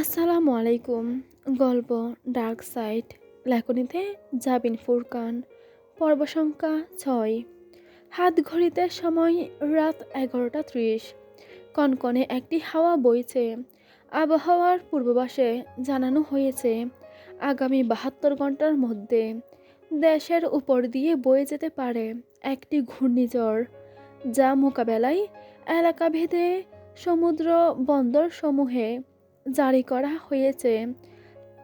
আসসালামু আলাইকুম। গল্প, ডার্ক সাইড লেখনীতে জাবিন ফুরকান, পর্ব সংখ্যা ছয়। হাত ঘড়িতে সময়, রাত এগারোটা ত্রিশ। কনকনে একটি হাওয়া বইছে। আবহাওয়ার পূর্বাভাসে জানানো হয়েছে, আগামী বাহাত্তর ঘণ্টার মধ্যে দেশের উপর দিয়ে বয়ে যেতে পারে একটি ঘূর্ণিঝড়, যা মোকাবেলায় এলাকাভেদে সমুদ্র বন্দর সমূহে জারি করা হয়েছে।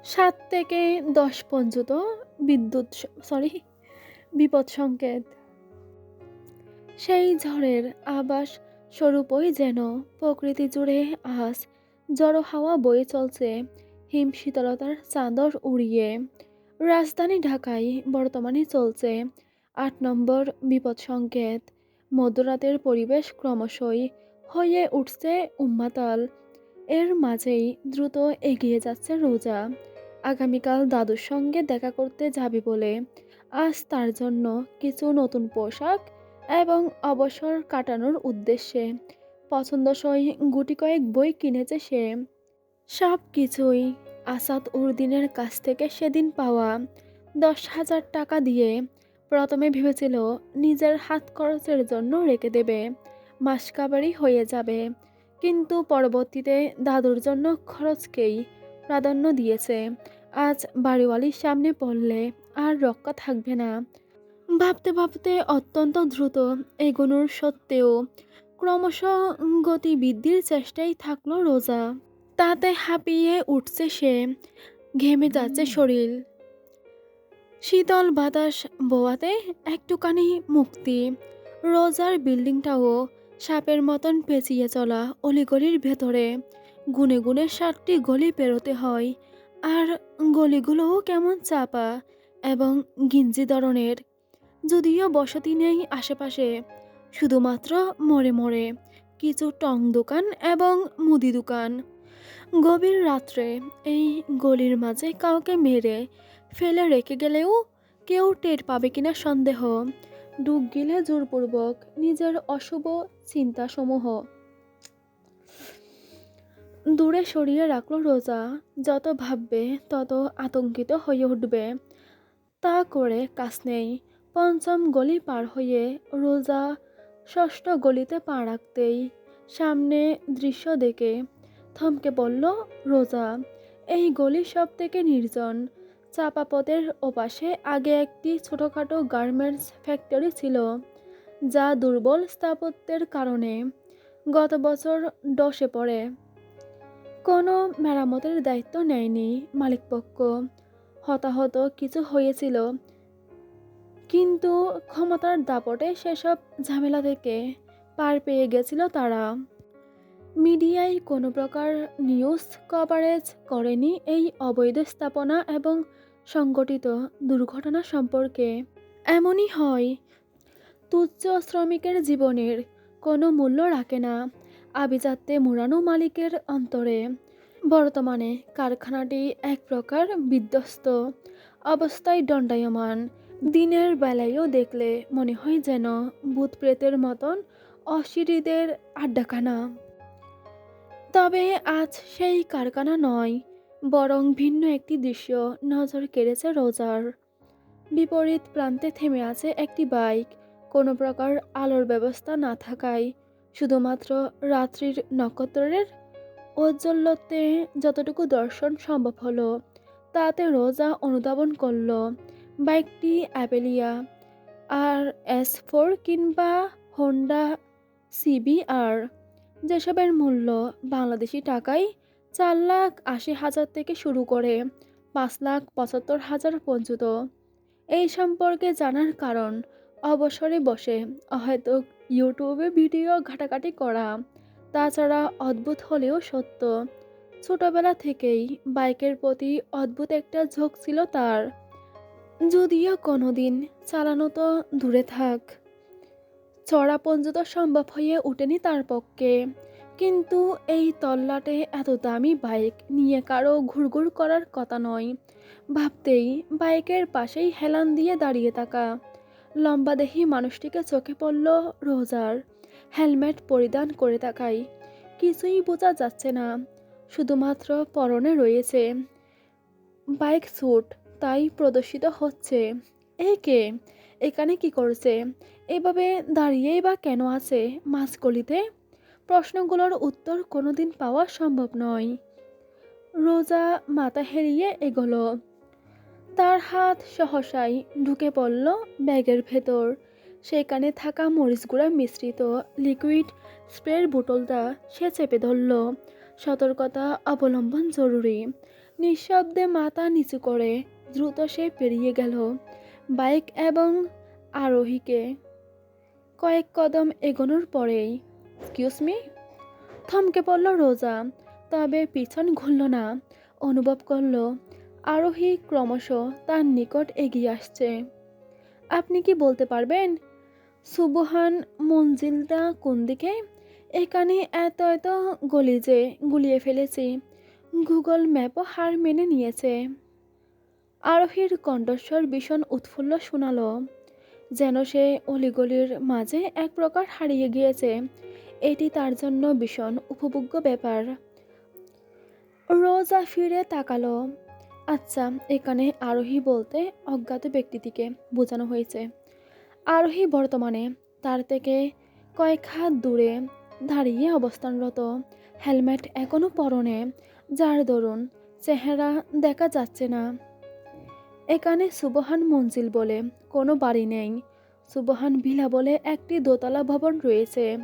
সাত থেকে দশ পর্যন্ত বিদ্যুৎ সরি বিপদ সংকেত। সেই ঝড়ের আবাস স্বরূপই যেন প্রকৃতি জুড়ে আজ জড়ো হাওয়া বয়ে চলছে হিম শীতলতার চাদর উড়িয়ে। রাজধানী ঢাকায় বর্তমানে চলছে আট নম্বর বিপদ সংকেত। মধ্যরাতের পরিবেশ ক্রমশই হয়ে উঠছে উম্মাতাল এর মাঝেই দ্রুত এগিয়ে যাচ্ছে রোজা। আগামীকাল দাদুর সঙ্গে দেখা করতে যাবে বলে আজ তার জন্য কিছু নতুন পোশাক এবং অবসর কাটানোর উদ্দেশ্যে পছন্দসই গুটি কয়েক বই কিনেছে সে। সব কিছুই আসাদ উর্দিনের কাছ থেকে সেদিন পাওয়া দশ হাজার টাকা দিয়ে প্রথমে ভেবেছিল নিজের হাত খরচের জন্য রেখে দেবে। মাসকাবারি হয়ে যাবে। কিন্তু পরবর্তীতে দাদুর জন্য খরচকেই প্রাধান্য দিয়েছে। আজ বাড়িওয়ালির সামনে পড়লে আর রক্ষা থাকবে না। ভাবতে ভাবতে অত্যন্ত দ্রুত এগোনোর সত্ত্বেও ক্রমশ গতি বৃদ্ধির চেষ্টায় থাকল রোজা। তাতে হাঁপিয়ে উঠছে সে ঘেমে যাচ্ছে শরীর। শীতল বাতাস বোয়াতে একটুখানি মুক্তি। রোজার বিল্ডিংটাও সাপের মতন পেঁচিয়ে চলা অলিগলির ভেতরে। গুনে গুনে সাতটি গলি পেরোতে হয়, আর গলিগুলোও কেমন চাপা এবং গিঞ্জি ধরনের। যদিও বসতি নেই আশেপাশে, শুধুমাত্র মরে মরে কিছু টং দোকান এবং মুদি দোকান। গভীর রাত্রে এই গলির মাঝে কাউকে মেরে ফেলে রেখে গেলেও কেউ টের পাবে কিনা সন্দেহ। ডুব গিলে জোরপূর্বক নিজের অশুভ চিন্তাসমূহ। দূরে সরিয়ে রাখল রোজা। যত ভাববে, তত আতঙ্কিত হয়ে উঠবে। তা করে কাজ নেই। পঞ্চম গলি পার হয়ে রোজা ষষ্ঠ গলিতে পা রাখতেই সামনে দৃশ্য দেখে থমকে পড়ল রোজা, এই গলি সব থেকে নির্জন। চাপা পথের ওপাশে আগে একটি ছোটোখাটো গার্মেন্টস ফ্যাক্টরি ছিল, যা দুর্বল স্থাপত্যের কারণে গত বছর ডসে পড়ে। কোনো মেরামতের দায়িত্ব নেয়নি মালিকপক্ষ। হতাহত কিছু হয়েছিল, কিন্তু ক্ষমতার দাপটে সেসব ঝামেলা থেকে পার পেয়ে গেছিল তারা। মিডিয়ায় কোনো প্রকার নিউজ কভারেজ করেনি এই অবৈধ স্থাপনা এবং সংগঠিত দুর্ঘটনা সম্পর্কে এমনই হয়। তুচ্ছ শ্রমিকের জীবনের কোনো মূল্য রাখে না। আভিজাত্যে মোড়ানো মালিকের অন্তরে বর্তমানে কারখানাটি এক প্রকার বিধ্বস্ত অবস্থায় দণ্ডায়মান। দিনের বেলায়ও দেখলে মনে হয় যেন ভূত প্রেতের মতন অশিরিদের আড্ডাখানা। তবে আজ সেই কারখানা নয় বরং ভিন্ন একটি দৃশ্য নজর কেড়েছে রোজার। বিপরীত প্রান্তে থেমে আছে একটি বাইক। কোনো প্রকার আলোর ব্যবস্থা না থাকায় শুধুমাত্র রাত্রির নক্ষত্রের ঔজ্জ্বল্যতে যতটুকু দর্শন সম্ভব হলো, তাতে রোজা অনুধাবন করল বাইকটি অ্যাপেলিয়া আর এস ফোর কিংবা হোন্ডা সিবিআর যেসবের মূল্য বাংলাদেশি টাকায় চার লাখ আশি হাজার থেকে শুরু করে পাঁচ লাখ পঁচাত্তর হাজার পর্যন্ত। এই সম্পর্কে জানার কারণ অবসরে বসে হয়তো ইউটিউবে ভিডিও ঘাটাঘাটি করা, তাছাড়া অদ্ভুত হলেও সত্য। ছোটবেলা থেকেই বাইকের প্রতি অদ্ভুত একটা ঝোঁক ছিল তার। যদিও কোনোদিন চালানো তো দূরে থাক, চড়া পর্যন্ত সম্ভব হয়ে ওঠেনি তার পক্ষে। কিন্তু এই তল্লাটে এত দামি বাইক নিয়ে কারও ঘুরঘুর করার কথা নয়। ভাবতেই বাইকের পাশেই হেলান দিয়ে দাঁড়িয়ে থাকা লম্বাদেহী মানুষটিকে চোখে পড়ল রোজার হেলমেট পরিধান করে থাকায় কিছুই বোঝা যাচ্ছে না, শুধুমাত্র পরনে রয়েছে। বাইক স্যুট, তাই প্রদর্শিত হচ্ছে। এ কে? এখানে কি করছে? এভাবে দাঁড়িয়েই বা কেন আছে মাঝগলিতে? প্রশ্নগুলোর উত্তর কোনোদিন পাওয়া সম্ভব নয়। রোজা মাথা হেরিয়ে এগোলো। তার হাত সহসাই ঢুকে পড়ল ব্যাগের ভেতর। সেখানে থাকা মরিচ গুঁড়া মিশ্রিত লিকুইড স্প্রের বোতলটা সে চেপে ধরল। সতর্কতা অবলম্বন জরুরি। নিঃশব্দে মাথা নিচু করে দ্রুত সে পেরিয়ে গেল বাইক এবং আরোহীকে। কয়েক কদম এগোনোর পরেই এক্সকিউজ মি থমকে পড়ল রোজা, তবে পিছন ঘুরল না। অনুভব করল, আরোহী ক্রমশ তার নিকট এগিয়ে আসছে। আপনি কি বলতে পারবেন? সুবহান মঞ্জিলটা কোন দিকে? এখানে এত এত গলি যে গুলিয়ে ফেলেছি। গুগল ম্যাপও হার মেনে নিয়েছে। আরোহীর কণ্ঠস্বর ভীষণ উৎফুল্ল শোনালো। যেন সে অলিগলির মাঝে এক প্রকার হারিয়ে গিয়েছে। এটি তার জন্য ভীষণ উপভোগ্য ব্যাপার। রোজা ফিরে তাকালো। আচ্ছা এখানে আরোহী বলতে অজ্ঞাত ব্যক্তিটিকে বোঝানো হয়েছে। আরোহী বর্তমানে তার থেকে কয়েক হাত দূরে দাঁড়িয়ে অবস্থানরত। হেলমেট এখনও পরনে, যার দরুন চেহারা দেখা যাচ্ছে না। এখানে সুবহান মঞ্জিল বলে কোনো বাড়ি নেই। সুবহান ভিলা বলে একটি দোতলা ভবন রয়েছে।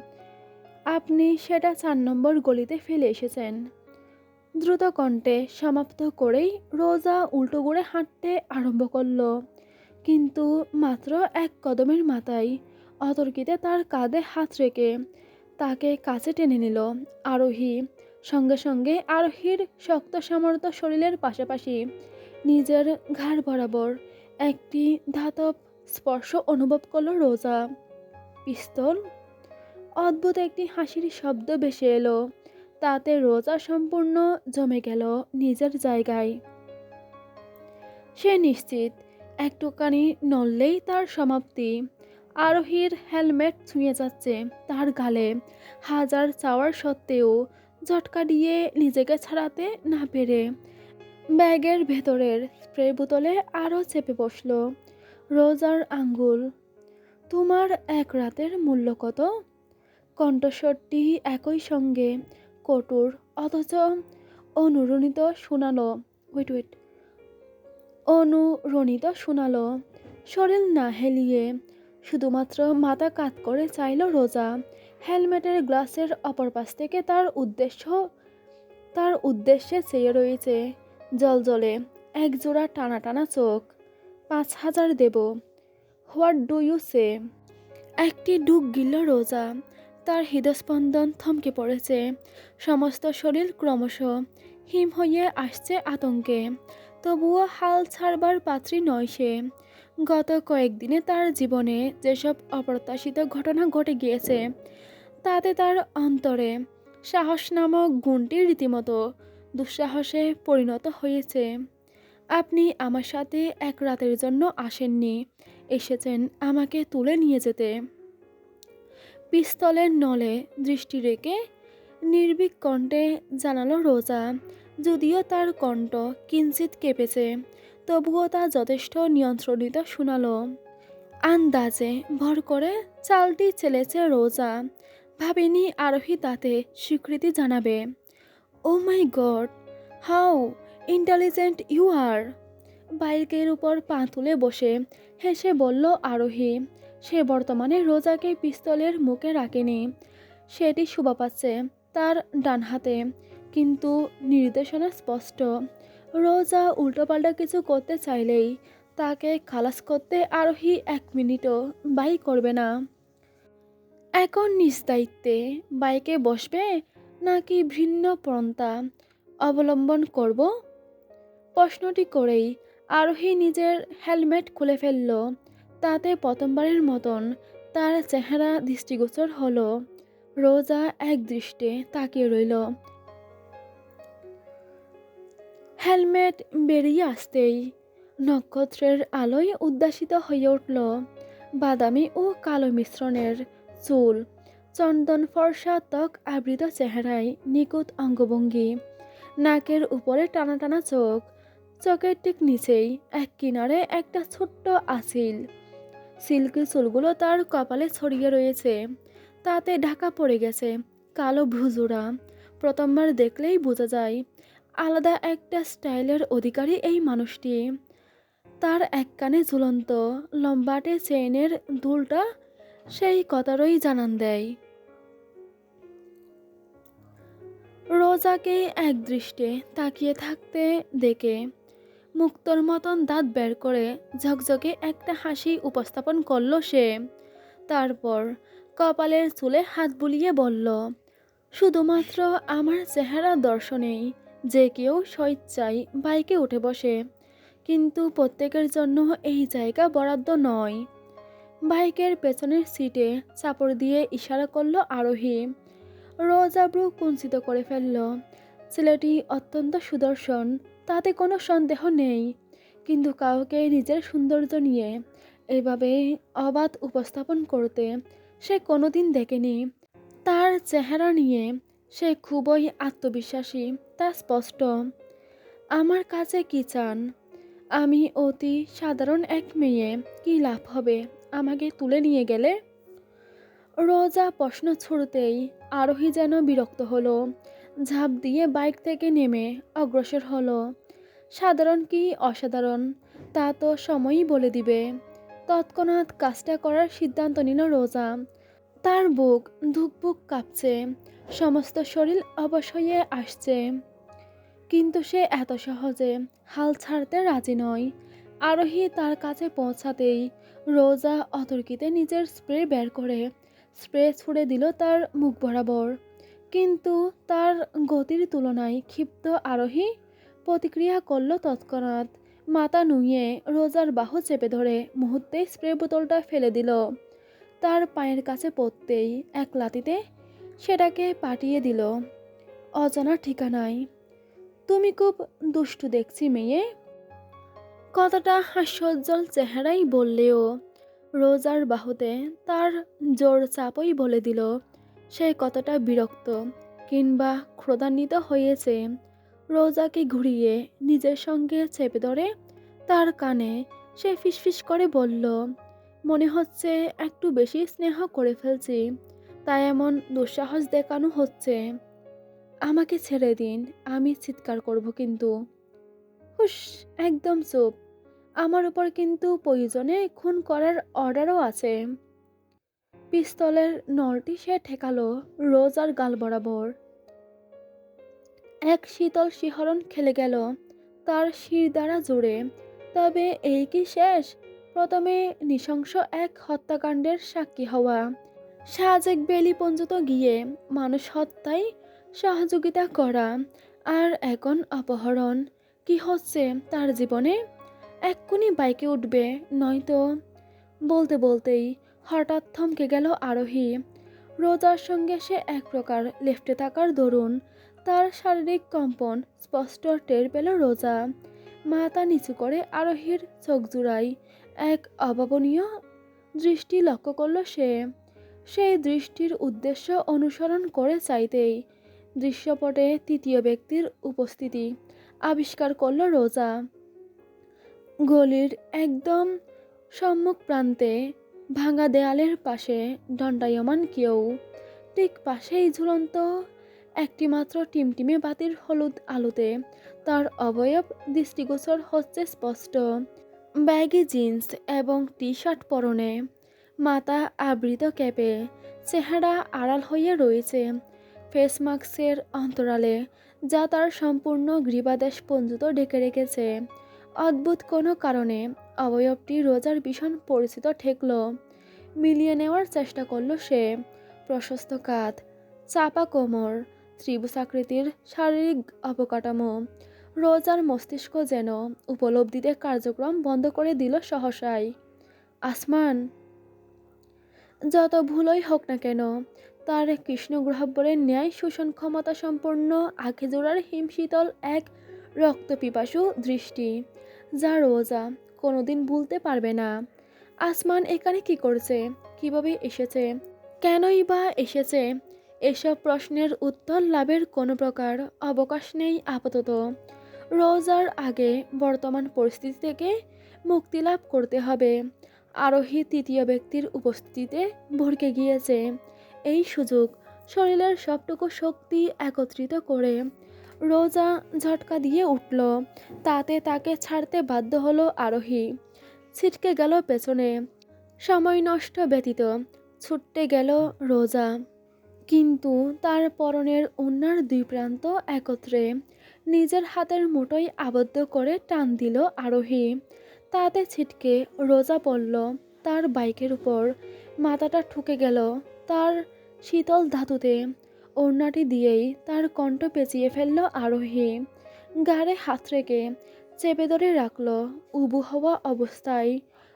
আপনি সেটা চার নম্বর গলিতে ফেলে এসেছেন। দ্রুত কণ্ঠে সমাপ্ত করেই রোজা উল্টো করে হাঁটতে আরম্ভ করল। কিন্তু মাত্র এক কদমের মাথায় অতর্কিতে তার কাঁধে হাত রেখে তাকে কাছে টেনে নিল। আরোহী সঙ্গে সঙ্গে আরোহীর শক্ত সামর্থ্য শরীরের পাশাপাশি নিজের ঘাড় বরাবর একটি ধাতব স্পর্শ অনুভব করল রোজা। পিস্তল অদ্ভুত একটি হাসির শব্দ ভেসে এলো। তাতে রোজা সম্পূর্ণ জমে গেল নিজের জায়গায়। সে নিশ্চিত, একটুখানি নড়লেই তার সমাপ্তি। আরোহীর হেলমেট ছুঁয়ে যাচ্ছে তার গালে। হাজার চাওয়ার সত্ত্বেও ঝটকা দিয়ে নিজেকে ছাড়াতে না পেরে ব্যাগের ভেতরের স্প্রে বোতলে আরও চেপে বসল। রোজার আঙ্গুল, তোমার এক রাতের মূল্য কত? কণ্ঠস্বরটি একই সঙ্গে কটুর অথচ অনুরণিত শোনালো। ওয়েট ওয়েট অনুরণিত শোনালো। শরীর না হেলিয়ে শুধুমাত্র মাথা কাত করে চাইল রোজা। হেলমেটের গ্লাসের অপর পাশ থেকে তার উদ্দেশ্য, তার উদ্দেশ্যে চেয়ে রয়েছে জল জলে এক জোড়া টানা টানা চোখ। পাঁচ হাজার দেব। What do you say? একটি ডুব গিল রোজা। তার হৃদস্পন্দন থমকে পড়েছে। সমস্ত শরীর ক্রমশ হিম হয়ে আসছে আতঙ্কে। তবুও হাল ছাড়বার পাত্রী নয় সে। গত কয়েকদিনে তার জীবনে যেসব অপ্রত্যাশিত ঘটনা ঘটে গিয়েছে, তাতে তার অন্তরে সাহস নামক গুণটি রীতিমতো দুঃসাহসে পরিণত হয়েছে। আপনি আমার সাথে এক রাতের জন্য আসেননি, এসেছেন আমাকে তুলে নিয়ে যেতে। পিস্তলের নলে দৃষ্টি রেখে নির্ভীক কণ্ঠে জানালো রোজা। যদিও তার কণ্ঠ কিঞ্চিত কেঁপেছে, তবুও তা যথেষ্ট নিয়ন্ত্রণিত শোনালো। আন্দাজে ভর করে চালটি চেলেছে রোজা। ভাবেনি আরোহী তাতে স্বীকৃতি জানাবে। ও my God how intelligent you are. বাইকের উপর পা তুলে বসে হেসে বলল আরোহী সে বর্তমানে রোজাকে পিস্তলের মুখে রাখেনি। সেটি শোভা পাচ্ছে তার ডান হাতে। কিন্তু নির্দেশনা স্পষ্ট। রোজা উল্টোপাল্টা কিছু করতে চাইলেই তাকে খালাস করতে আরোহী এক মিনিটও বাই করবে না। এখন নিজ দায়িত্বে বাইকে বসবে নাকি ভিন্ন পন্থা অবলম্বন করব? প্রশ্নটি করেই আরোহী নিজের হেলমেট খুলে ফেলল। তাতে প্রথমবারের মতন তার চেহারা দৃষ্টিগোচর হলো। রোজা এক দৃষ্টে তাকিয়ে রইল। হেলমেট বেরিয়ে আসতেই নক্ষত্রের আলোয় উদ্দাসিত হয়ে উঠল। বাদামি ও কালো মিশ্রণের চুল, চন্দন ফর্সা ত্বক আবৃত চেহারায় নিখুঁত অঙ্গভঙ্গি। নাকের উপরে টানা টানা চোখ, চোখের ঠিক নিচেই এক কিনারে একটা ছোট্ট আসিল সিল্কি চুলগুলো তার কপালে ছড়িয়ে রয়েছে। তাতে ঢাকা পড়ে গেছে। কালো ভ্রুজোড়া প্রথমবার দেখলেই বোঝা যায়, আলাদা একটা স্টাইলের অধিকারী এই মানুষটি। তার এক কানে ঝুলন্ত, লম্বাটে চেইনের দুলটা সেই কথারই জানান দেয়। রোজাকে এক দৃষ্টে তাকিয়ে থাকতে দেখে মুক্তর মতন দাঁত বের করে ঝকঝকে একটা হাসি উপস্থাপন করল সে। তারপর কপালের চুলে হাত বুলিয়ে বলল, শুধুমাত্র আমার চেহারা দর্শনেই যে কেউ স্বেচ্ছায় বাইকে উঠে বসে, কিন্তু প্রত্যেকের জন্য এই জায়গা বরাদ্দ নয়। বাইকের পেছনের সিটে চাপড় দিয়ে ইশারা করল আরোহী। রোজাব্রু কুঞ্চিত করে ফেলল, ছেলেটি অত্যন্ত সুদর্শন তাতে কোনো সন্দেহ নেই। কিন্তু কাউকে নিজের সৌন্দর্য নিয়ে এভাবে অবাধ উপস্থাপন করতে সে কোনোদিন দেখেনি। তার চেহারা নিয়ে সে খুবই আত্মবিশ্বাসী, তা স্পষ্ট। আমার কাছে কি চান? আমি অতি সাধারণ এক মেয়ে, কি লাভ হবে? আমাকে তুলে নিয়ে গেলে? রোজা প্রশ্ন ছুড়তেই আরোহী যেন বিরক্ত হলো। ঝাঁপ দিয়ে বাইক থেকে নেমে অগ্রসর হলো। সাধারণ কি অসাধারণ, তা তো সময়ই বলে দিবে। তৎক্ষণাৎ কাজটা করার সিদ্ধান্ত নিল রোজা। তার বুক ধুকপুক কাঁপছে, সমস্ত শরীর অবশ্যই আসছে। কিন্তু সে এত সহজে হাল ছাড়তে রাজি নয়। আরোহী তার কাছে পৌঁছাতেই রোজা অতর্কিতে নিজের স্প্রে বের করে, স্প্রে ছুড়ে দিল তার মুখ বরাবর কিন্তু তার গতির তুলনায় ক্ষিপ্ত আরোহী প্রতিক্রিয়া করল তৎক্ষণাৎ। মাথা নুইয়ে রোজার বাহু চেপে ধরে মুহূর্তে স্প্রে বোতলটা ফেলে দিল। তার পায়ের কাছে পড়তেই এক লাতিতে সেটাকে পাঠিয়ে দিল। অজানা ঠিকানায়, তুমি খুব দুষ্টু দেখছি মেয়ে। কথাটা হাস্যোজ্জ্বল চেহারাই বললেও রোজার বাহুতে তার জোর চাপই বলে দিল। সে কতটা বিরক্ত কিংবা ক্রোধান্বিত হয়েছে। রোজাকে ঘুরিয়ে নিজের সঙ্গে চেপে ধরে তার কানে সে ফিসফিস করে বলল, মনে হচ্ছে একটু বেশি স্নেহ করে ফেলছি, তাই এমন দুঃসাহস দেখানো হচ্ছে। আমাকে ছেড়ে দিন, আমি চিৎকার করব কিন্তু। হুস একদম চুপ। আমার উপর কিন্তু প্রয়োজনে খুন করার অর্ডারও আছে। পিস্তলের নলটি সে ঠেকালো রোজার গাল বরাবর। এক শীতল শিহরণ খেলে গেল তার শির দ্বারা জুড়ে তবে এই কি শেষ? প্রথমে নৃশংস এক হত্যাকাণ্ডের সাক্ষী হওয়া। সাজেক বেলি পর্যন্ত গিয়ে মানুষ হত্যায় সহযোগিতা করা আর এখন অপহরণ। কি হচ্ছে তার জীবনে? এক্ষুনি বাইকে উঠবে, নয়তো বলতে বলতেই হঠাৎ থমকে গেল আরোহী। রোজার সঙ্গে সে এক প্রকার লেফটে থাকার দরুন তার শারীরিক কম্পন স্পষ্ট টের পেল রোজা। মাথা নিচু করে আরোহীর চোখ জুড়াই এক অভাবনীয় দৃষ্টি লক্ষ্য করল সে। সেই দৃষ্টির উদ্দেশ্য অনুসরণ করে চাইতেই দৃশ্যপটে তৃতীয় ব্যক্তির উপস্থিতি আবিষ্কার করল রোজা। গলির একদম সম্মুখ প্রান্তে ভাঙা দেয়ালের পাশে দণ্ডায়মান কেউ। ঠিক পাশেই ঝুলন্ত একটিমাত্র টিমটিমে বাতির হলুদ আলোতে। তার অবয়ব দৃষ্টিগোচর হচ্ছে স্পষ্ট। ব্যাগি জিন্স এবং টি শার্ট পরনে। মাথা আবৃত ক্যাপে। চেহারা আড়াল হয়ে রয়েছে। ফেস মাস্কের অন্তরালে যা তার সম্পূর্ণ গ্রীবাদেশ পর্যন্ত ঢেকে রেখেছে। অদ্ভুত কোনো কারণে অবয়বটি রোজার ভীষণ পরিচিত ঠেকল। মিলিয়ে নেওয়ার চেষ্টা করল সে। প্রশস্ত কাঁধ চাপা কোমর ত্রিভুজাকৃতির শারীরিক অবকাঠামো, রোজার মস্তিষ্ক যেন উপলব্ধিতে কার্যক্রম বন্ধ করে দিল সহসাই। আসমান, যত ভুলই হোক না কেন, তার কৃষ্ণগ্রহব্বরের ন্যায় শোষণ ক্ষমতা সম্পন্ন আখে জোড়ার হিমশীতল এক রক্তপিপাসু দৃষ্টি। যা রোজা, কোনোদিন ভুলতে পারবে না। আসমান এখানে কি করছে? কীভাবে এসেছে? কেনই বা এসেছে? এসব প্রশ্নের উত্তর লাভের কোনো প্রকার অবকাশ নেই আপাতত। রোজার আগে বর্তমান পরিস্থিতি থেকে মুক্তি লাভ করতে হবে। আরোহী তৃতীয় ব্যক্তির উপস্থিতিতে ভরকে গিয়েছে। এই সুযোগ শরীরের সবটুকু শক্তি একত্রিত করে রোজা ঝটকা দিয়ে উঠল। তাতে তাকে ছাড়তে বাধ্য হলো আরোহী। ছিটকে গেল পেছনে। সময় নষ্ট ব্যতীত ছুটতে গেল রোজা। কিন্তু তার পরনের অন্যার দুই প্রান্ত একত্রে। নিজের হাতের মুঠোয় আবদ্ধ করে টান দিল আরোহী। তাতে ছিটকে রোজা পড়ল তার বাইকের উপর। মাথাটা ঠুকে গেল তার শীতল ধাতুতে। ওড়নাটি দিয়েই তার কণ্ঠ পেঁচিয়ে ফেলল আরোহী। গাড়ে হাত রেখে চেপে ধরে রাখল। উবু হওয়া অবস্থায়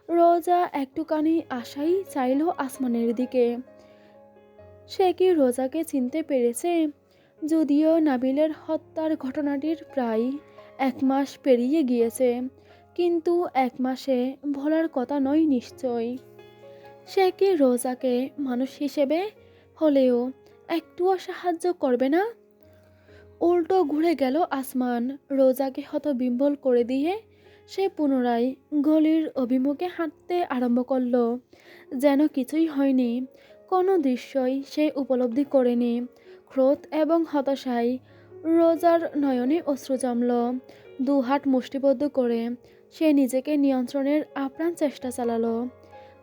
রোজা একটুখানি আশাই চাইল আসমানের দিকে। সে কি রোজাকে চিনতে পেরেছে? যদিও নাবিলের হত্যার ঘটনাটির প্রায় এক মাস পেরিয়ে গিয়েছে, কিন্তু এক মাসে ভোলার কথা নয় নিশ্চয়। সে কি রোজাকে মানুষ হিসেবে হলেও একটুও সাহায্য করবে না? উল্টো ঘুরে গেল আসমান। রোজাকে হতবিম্বল করে দিয়ে সে পুনরায় গলির অভিমুখে হাঁটতে আরম্ভ করল। যেন কিছুই হয়নি। কোনো দৃশ্যই সে উপলব্ধি করেনি। ক্রোধ এবং হতাশায় রোজার নয়নে অশ্রু জমল। দু হাত মুষ্টিবদ্ধ করে সে নিজেকে নিয়ন্ত্রণের আপ্রাণ চেষ্টা চালালো।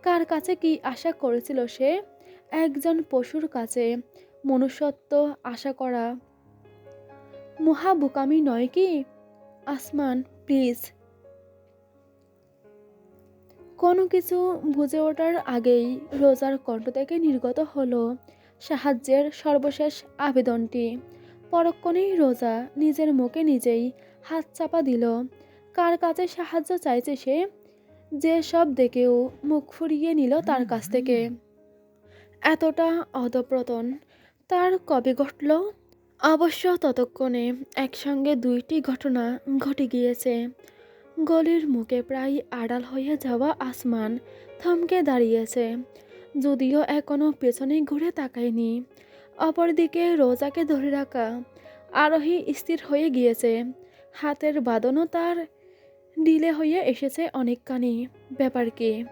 কার কাছে কি আশা করেছিল সে? একজন পশুর কাছে মনুষ্যত্ব আশা করা। মহা বোকামি নয় কি? আসমান প্লিজ কোনো কিছু বুঝে ওঠার আগেই রোজার কণ্ঠ থেকে নির্গত হলো সাহায্যের সর্বশেষ আবেদনটি। পরক্ষণেই রোজা নিজের মুখে নিজেই হাত চাপা দিল। কার কাছে সাহায্য চাইছে সে? যে সব দেখেও মুখ ফুরিয়ে নিল তার কাছ থেকে। এতটা অধপ্রতন তার কবে ঘটল? অবশ্য ততক্ষণে একসঙ্গে দুইটি ঘটনা ঘটে গিয়েছে। গলির মুখে প্রায় আড়াল হয়ে যাওয়া আসমান থমকে দাঁড়িয়েছে। যদিও এখনও পেছনে ঘুরে তাকায়নি। অপরদিকে রোজাকে ধরে রাখা আরোহী স্থির হয়ে গিয়েছে। হাতের বাদনও তার ডিলে হয়ে এসেছে অনেকখানি। ব্যাপার কি?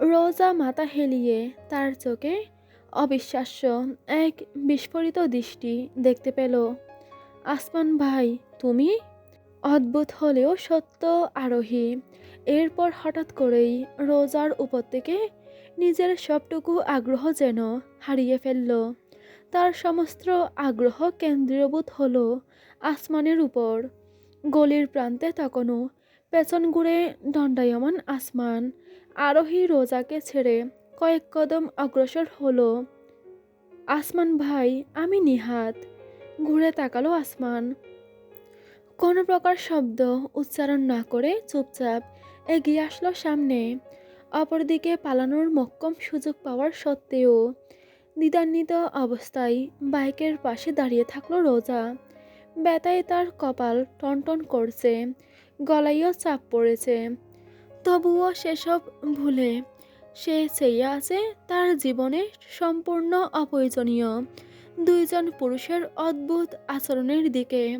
রোজা মাথা হেলিয়ে তার চোখে অবিশ্বাস্য এক বিস্ফোরিত দৃষ্টি দেখতে পেল। আসমান ভাই, তুমি? অদ্ভুত হলেও সত্য আরোহী। এরপর হঠাৎ করেই রোজার উপর থেকে নিজের সবটুকু আগ্রহ যেন হারিয়ে ফেলল। তার সমস্ত আগ্রহ কেন্দ্রীয়ভূত হলো আসমানের উপর। গলির প্রান্তে তখনও পেছন ঘুরে দণ্ডায়মান আসমান। আরোহী রোজাকে ছেড়ে কয়েক কদম অগ্রসর হলো। আসমান ভাই, আমি নিহাত। ঘুরে তাকালো আসমান। কোনো প্রকার শব্দ উচ্চারণ না করে চুপচাপ এগিয়ে আসলো সামনে। অপরদিকে পালানোর মক্কম সুযোগ পাওয়ার সত্ত্বেও দ্বিধান্বিত অবস্থায় বাইকের পাশে দাঁড়িয়ে থাকল রোজা। ব্যথায় তার কপাল টনটন করছে গলাইও চাপ পড়েছে। তবুও সেসব ভুলে সে চেয়ে আছে তার জীবনে সম্পূর্ণ অপ্রয়োজনীয়। দুইজন পুরুষের অদ্ভুত আচরণের দিকে।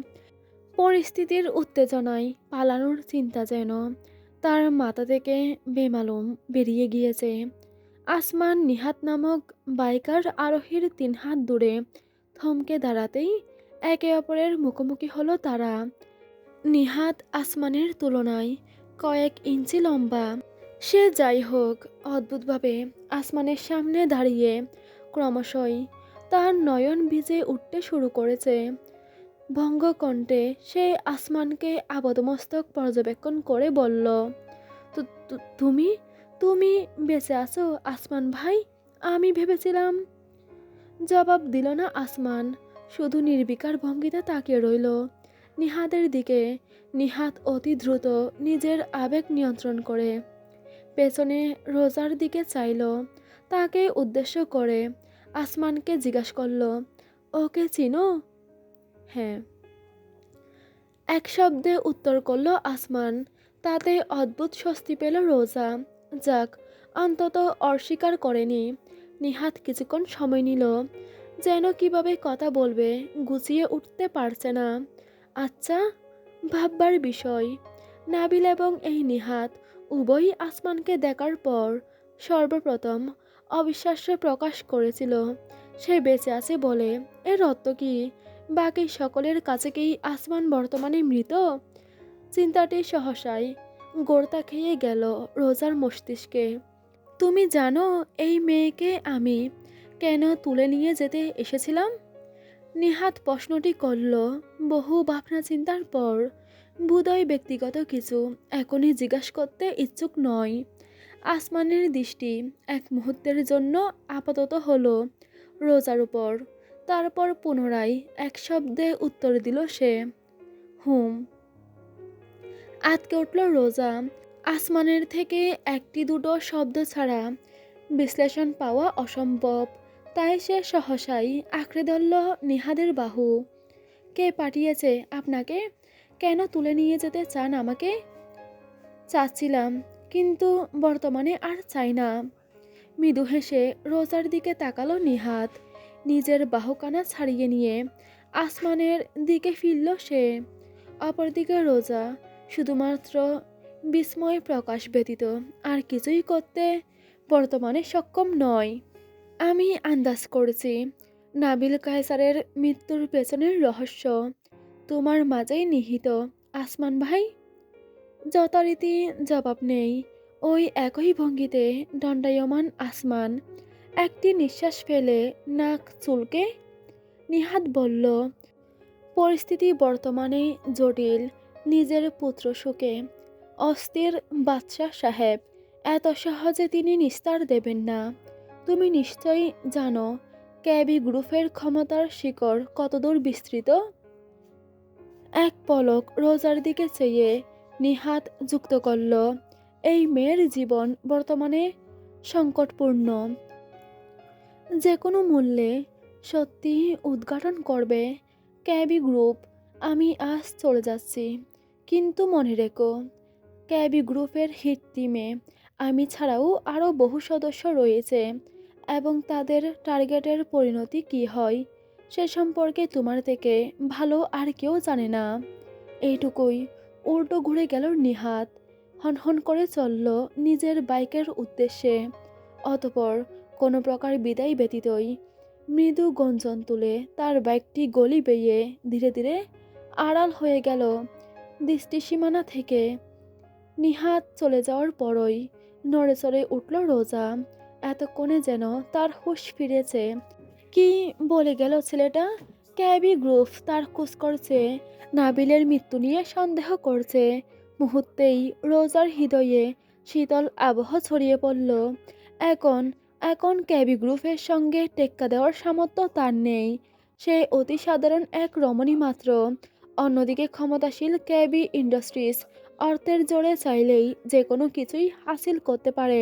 পরিস্থিতির উত্তেজনায় পালানোর চিন্তা যেন তার মাথা থেকে বেমালুম বেরিয়ে গিয়েছে। আসমান নিহাত নামক বাইকার আরোহীর তিন হাত দূরে থমকে দাঁড়াতেই একে অপরের মুখোমুখি হলো তারা। নিহাত আসমানের তুলনায় কয়েক ইঞ্চি লম্বা। সে যাই হোক, অদ্ভুতভাবে আসমানের সামনে দাঁড়িয়ে ক্রমশই তার নয়ন ভিজে উঠতে শুরু করেছে। ভঙ্গকণ্ঠে সে আসমানকে আবদমস্তক পর্যবেক্ষণ করে বলল, "তু- তু- তুমি তুমি বেঁচে আছো আসমান ভাই? আমি ভেবেছিলাম জবাব দিল না আসমান। শুধু নির্বিকার ভঙ্গিতে তাকিয়ে রইল। নিহাতের দিকে নিহাত অতি দ্রুত নিজের আবেগ নিয়ন্ত্রণ করে পেছনে রোজার দিকে চাইল। তাকে উদ্দেশ্য করে আসমানকে জিজ্ঞাসা করল, ওকে চিনো? হ্যাঁ। এক শব্দে উত্তর করল আসমান। তাতে অদ্ভুত স্বস্তি পেল রোজা। যাক, অন্তত অস্বীকার করেনি। নিহাত কিছুক্ষণ সময় নিল। যেন কীভাবে কথা বলবে, গুছিয়ে উঠতে পারছে না। আচ্ছা ভাববার বিষয়। নাবিল এবং এই নিহাত উভয়ই আসমানকে দেখার পর সর্বপ্রথম অবিশ্বাস্য প্রকাশ করেছিল। সে বেঁচে আছে বলে। এর অর্থ কি? বাকি সকলের কাছে কি আসমান বর্তমানে মৃত? চিন্তাটি সহসায় গোর্তা খেয়ে গেল রোজার মস্তিষ্কে। তুমি জানো এই মেয়েকে আমি কেন তুলে নিয়ে যেতে এসেছিলাম? নিহাত প্রশ্নটি করল বহু ভাবনা চিন্তার পর বুধয় ব্যক্তিগত কিছু এখনই জিজ্ঞাসা করতে ইচ্ছুক নয়। আসমানের দৃষ্টি এক মুহূর্তের জন্য আপাতত হলো রোজার উপর। তারপর পুনরায় এক শব্দে উত্তর দিল সে, হুম। আতকে উঠল রোজা। আসমানের থেকে একটি দুটো শব্দ ছাড়া বিশ্লেষণ পাওয়া অসম্ভব। তাই সে সহসাই আঁকড়ে ধরল নিহাদের বাহু। কে পাঠিয়েছে আপনাকে? কেন তুলে নিয়ে যেতে চান আমাকে? চাচ্ছিলাম, কিন্তু বর্তমানে আর চাই না। মৃদু হেসে রোজার দিকে তাকালো নিহাত, নিজের বাহুকানা ছাড়িয়ে নিয়ে। আসমানের দিকে ফিরল সে। অপরদিকে রোজা, শুধুমাত্র বিস্ময় প্রকাশ ব্যতীত আর কিছুই করতে বর্তমানে সক্ষম নয়। আমি আন্দাজ করেছি, নাবিল কায়সারের মৃত্যুর পেছনের রহস্য। তোমার মাঝেই নিহিত, আসমান ভাই। যথারীতি জবাব নেই। ওই একই ভঙ্গিতে দণ্ডায়মান আসমান, একটি নিঃশ্বাস ফেলে নাক চুলকে নিহাত বলল, পরিস্থিতি বর্তমানে জটিল, নিজের পুত্র সুখে অস্থির বাদশাহ সাহেব, এত সহজে তিনি নিস্তার দেবেন না। তুমি নিশ্চয়ই জানো, ক্যাবি গ্রুপের ক্ষমতার শিকড় কতদূর বিস্তৃত? এক পলক রোজার দিকে চেয়ে নিহাত যুক্ত করল, এই মেয়ের জীবন বর্তমানে সংকটপূর্ণ। যে কোনো মূল্যে সত্যি উদ্ঘাটন করবে ক্যাবি গ্রুপ। আমি আজ চলে যাচ্ছি। কিন্তু মনে রেখো, ক্যাবি গ্রুপের হিট টিমে আমি ছাড়াও আরও বহু সদস্য রয়েছে এবং তাদের টার্গেটের পরিণতি কী হয় সে সম্পর্কে তোমার থেকে ভালো আর কেউ জানে না। এইটুকুই। উল্টো ঘুরে গেল নিহাত। হনহন করে চলল নিজের বাইকের উদ্দেশ্যে। অতপর কোনো প্রকার বিদায় ব্যতীতই মৃদু গঞ্জন তুলে তার বাইকটি গলি বেয়ে ধীরে ধীরে আড়াল হয়ে গেল দৃষ্টিসীমানা থেকে। নিহাত চলে যাওয়ার পরই নড়ে চড়ে উঠল রোজা। এতক্ষণে যেন তার হুঁশ ফিরেছে। কি বলে গেল ছেলেটা? ক্যাবি গ্রুপ তার খোঁজ করছে। নাবিলের মৃত্যু নিয়ে সন্দেহ করছে। মুহূর্তেই রোজার হৃদয়ে শীতল আবহ ছড়িয়ে পড়ল। এখন এখন ক্যাবি গ্রুপের সঙ্গে টেক্কা দেওয়ার সামর্থ্য তার নেই। সে অতি সাধারণ এক রমণী মাত্র। অন্যদিকে ক্ষমতাশীল ক্যাবি ইন্ডাস্ট্রিজ অর্থের জোরে চাইলেই যে কোনো কিছুই হাসিল করতে পারে।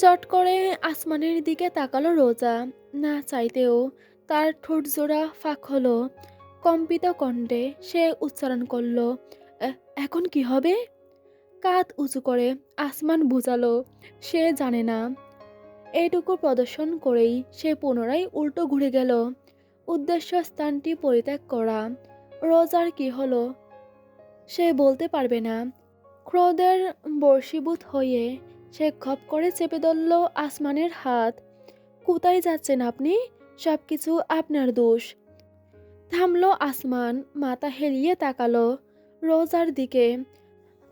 চট করে আসমানের দিকে তাকালো রোজা। না চাইতেও তার ঠোঁট জোড়া ফাঁক হলো। কম্পিত কণ্ঠে সে উচ্চারণ করল এখন কি হবে? কাত উঁচু করে আসমান বুঝালো সে জানে না। এইটুকু প্রদর্শন করেই সে পুনরায় উল্টো ঘুরে গেল। উদ্দেশ্য স্থানটি পরিত্যাগ করা। রোজার কি হলো সে বলতে পারবে না। ক্রোধের বর্ষীভূত হয়ে সে খপ করে চেপে ধরল আসমানের হাত। কোথায় যাচ্ছেন আপনি? সব কিছু আপনার দোষ। থামলো আসমান, মাথা হেলিয়ে তাকালো রোজার দিকে।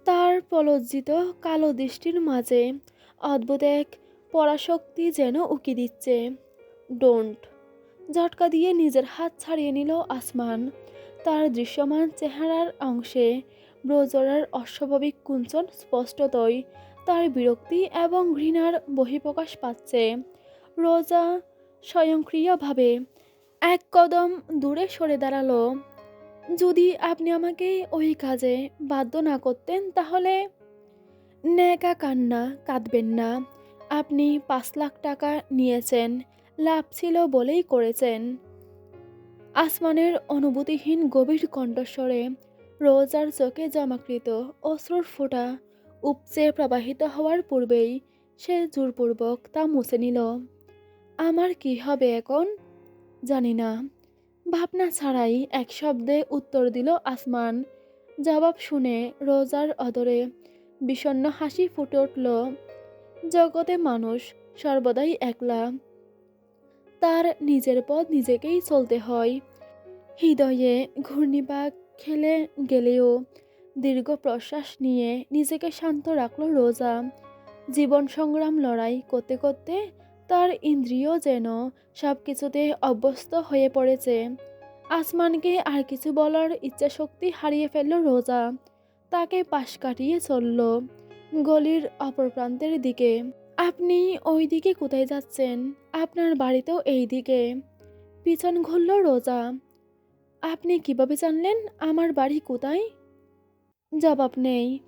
তার প্রলজ্জিত কালো দৃষ্টির মাঝে অদ্ভুত এক পরাশক্তি যেন উকি দিচ্ছে। ডোন্ট। ঝটকা দিয়ে নিজের হাত ছাড়িয়ে নিল আসমান। তার দৃশ্যমান চেহারার অংশে ব্রজরার অস্বাভাবিক কুঞ্চন স্পষ্টতই তার বিরক্তি এবং ঘৃণার বহিঃপ্রকাশ পাচ্ছে। রোজা স্বয়ংক্রিয়ভাবে এক কদম দূরে সরে দাঁড়াল। যদি আপনি আমাকে ওই কাজে বাধ্য না করতেন তাহলে? ন্যাকা কান্না, কাঁদবেন না। আপনি পাঁচ লাখ টাকা নিয়েছেন, লাভ ছিল বলেই করেছেন। আসমানের অনুভূতিহীন গভীর কণ্ঠস্বরে রোজার চোখে জমাকৃত অশ্রুর ফোঁটা উপচে প্রবাহিত হওয়ার পূর্বেই সে জোরপূর্বক তা মুছে নিল। আমার কি হবে এখন? জানি না। ভাবনা ছাড়াই এক শব্দে উত্তর দিল আসমান। জবাব শুনে রোজার অদরে বিষণ্ণ হাসি ফুটে উঠল। জগতে মানুষ সর্বদাই একলা। তার নিজের পথ নিজেকেই চলতে হয়। হৃদয়ে ঘূর্ণিপাক খেলে গেলেও দীর্ঘ প্রশ্বাস নিয়ে নিজেকে শান্ত রাখল রোজা। জীবন সংগ্রাম লড়াই করতে করতে তার ইন্দ্রিয় যেন সব কিছুতে অভ্যস্ত হয়ে পড়েছে। আসমানকে আর কিছু বলার ইচ্ছাশক্তি হারিয়ে ফেলল রোজা। তাকে পাশ কাটিয়ে চলল গলির অপর প্রান্তের দিকে। আপনি ওই দিকে কোথায় যাচ্ছেন? আপনার বাড়িতেও এই দিকে। পিছন ঘুরল রোজা। আপনি কীভাবে জানলেন আমার বাড়ি কোথায়? জবাব নেই।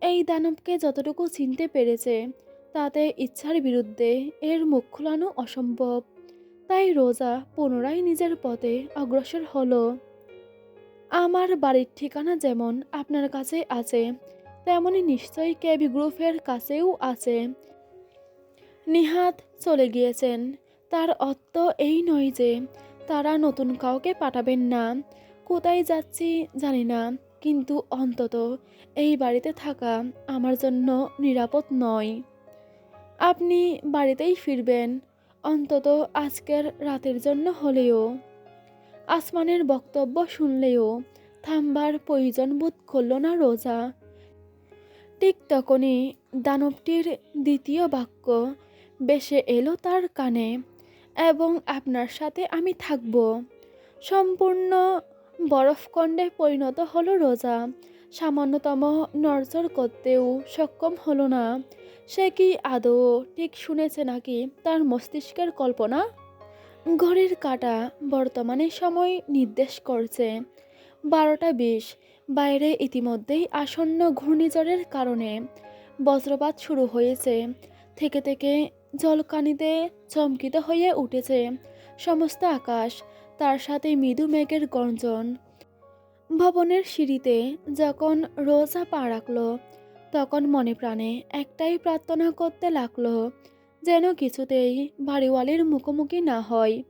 এই দানবকে যতটুকু চিনতে পেরেছে, তাতে ইচ্ছার বিরুদ্ধে এর মুখ খোলানো অসম্ভব। তাই রোজা পুনরায় নিজের পথে অগ্রসর হলো। আমার বাড়ির ঠিকানা যেমন আপনার কাছে আছে তেমনই নিশ্চয়ই ক্যাবি গ্রুপের কাছেও আছে। নিহাত চলে গিয়েছেন। তার অর্থ এই নয় যে, তারা নতুন কাউকে পাঠাবেন না। কোথায় যাচ্ছি জানি না। কিন্তু অন্তত এই বাড়িতে থাকা আমার জন্য নিরাপদ নয়। আপনি বাড়িতেই ফিরবেন, অন্তত আজকের রাতের জন্য হলেও। আসমানের বক্তব্য শুনলেও থামবার প্রয়োজন বোধ করল না রোজা। ঠিক তখনই দানবটির দ্বিতীয় বাক্য বেশে এলো তার কানে, এবং আপনার সাথে আমি থাকব। সম্পূর্ণ বরফকণ্ডে পরিণত হলো রোজা। সামান্যতম নড়চড় করতেও সক্ষম হলো না। সে কি আদৌ ঠিক শুনেছে নাকি তার মস্তিষ্কের কল্পনা? ঘড়ির কাটা বর্তমানে সময় নির্দেশ করছে। বারোটা বিশ, বাইরে ইতিমধ্যেই আসন্ন ঘূর্ণিঝড়ের কারণে বজ্রপাত শুরু হয়েছে। থেকে থেকে জলকানিতে চমকিত হয়ে উঠেছে। সমস্ত আকাশ তার সাথে মৃদু মেঘের গর্জন ভবনের সিঁড়িতে যখন রোজা পা রাখল, তখন মনে প্রাণে একটাই প্রার্থনা করতে লাগল, যেন কিছুতেই বাড়িওয়ালির মুখোমুখি না হয়।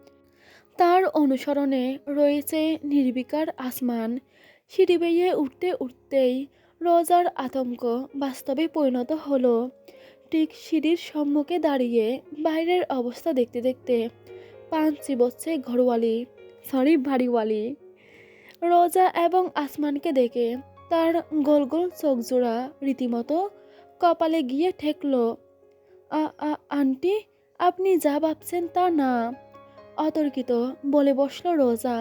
তার অনুসরণে রয়েছে নির্বিকার আসমান। সিঁড়ি বেয়ে উঠতে উঠতেই রোজার আতঙ্ক বাস্তবে পরিণত হলো। ঠিক সিঁড়ির সম্মুখে দাঁড়িয়ে বাইরের অবস্থা দেখতে দেখতে পাঁচ চিবচ্ছে ঘরওয়ালি। সরি ভারিওয়ালি। রোজা এবং আসমানকে দেখে তার গোল গোল চোখ জোড়া রীতিমতো কপালে গিয়ে ঠেকল। আন্টি, আপনি যা ভাবছেন তা না। অতর্কিত বলে বসল রোজা।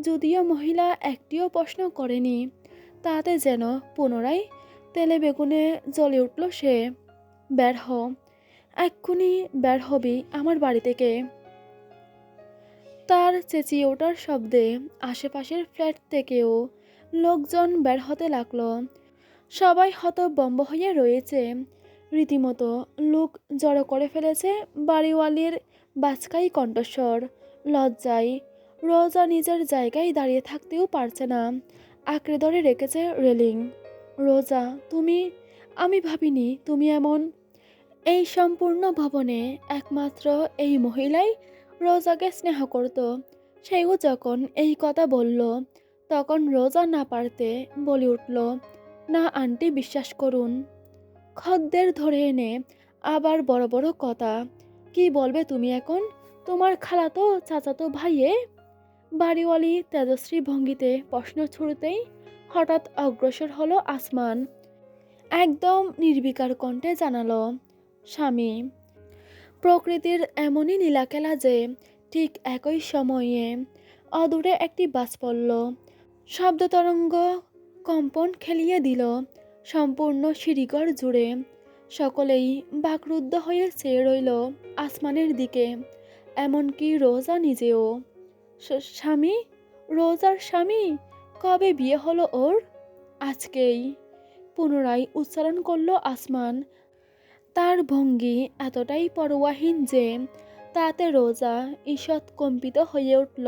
যদিও মহিলা একটিও প্রশ্ন করেনি, তাতে যেন পুনরায় তেলে বেগুনে জ্বলে উঠল সে। বের হ, এক্ষুনি বের হবি আমার বাড়ি থেকে। তার চেঁচিয়ে ওঠার শব্দে আশেপাশের ফ্ল্যাট থেকেও লোকজন বের হতে লাগল। সবাই হতবম্ব হয়ে রয়েছে। রীতিমতো লোক জড়ো করে ফেলেছে বাড়িওয়ালির বাচকাই কণ্ঠস্বর। লজ্জায় রোজা নিজের জায়গায় দাঁড়িয়ে থাকতেও পারছে না। আঁকড়ে ধরে রেখেছে রেলিং। রোজা, তুমি? আমি ভাবিনি তুমি এমন। এই সম্পূর্ণ ভবনে একমাত্র এই মহিলাই রোজাকে স্নেহ করত। সেও যখন এই কথা বলল, তখন রোজা না পারতে বলে উঠল, না আন্টি, বিশ্বাস করুন। খদ্দের ধরে এনে আবার বড় বড় কথা, কি বলবে তুমি এখন? তোমার খালাতো চাচাতো ভাইয়ে? বাড়িওয়ালি তেজশ্রী ভঙ্গিতে প্রশ্ন ছুড়তেই হঠাৎ অগ্রসর হলো আসমান। একদম নির্বিকার কণ্ঠে জানালো, স্বামী প্রকৃতির এমনই নীলাখেলা যে ঠিক একই সময়ে অদূরে একটি বাস পড়ল শব্দ তরঙ্গ কম্পন খেলিয়ে দিল সম্পূর্ণ সিঁড়িঘর জুড়ে। সকলেই বাকরুদ্ধ হয়ে চেয়ে রইল আসমানের দিকে। এমনকি রোজা নিজেও। স্বামী? রোজার স্বামী? কবে বিয়ে হলো ওর? আজকেই। পুনরায় উচ্চারণ করল আসমান। তার ভঙ্গি এতটাই পরোয়াহীন যে তাতে রোজা, ঈষৎ কম্পিত হয়ে উঠল।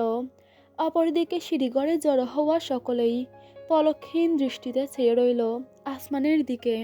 অপরদিকে সিঁড়িঘরে জড়ো হওয়া সকলেই পলকহীন দৃষ্টিতে চেয়ে রইল আসমানের দিকে।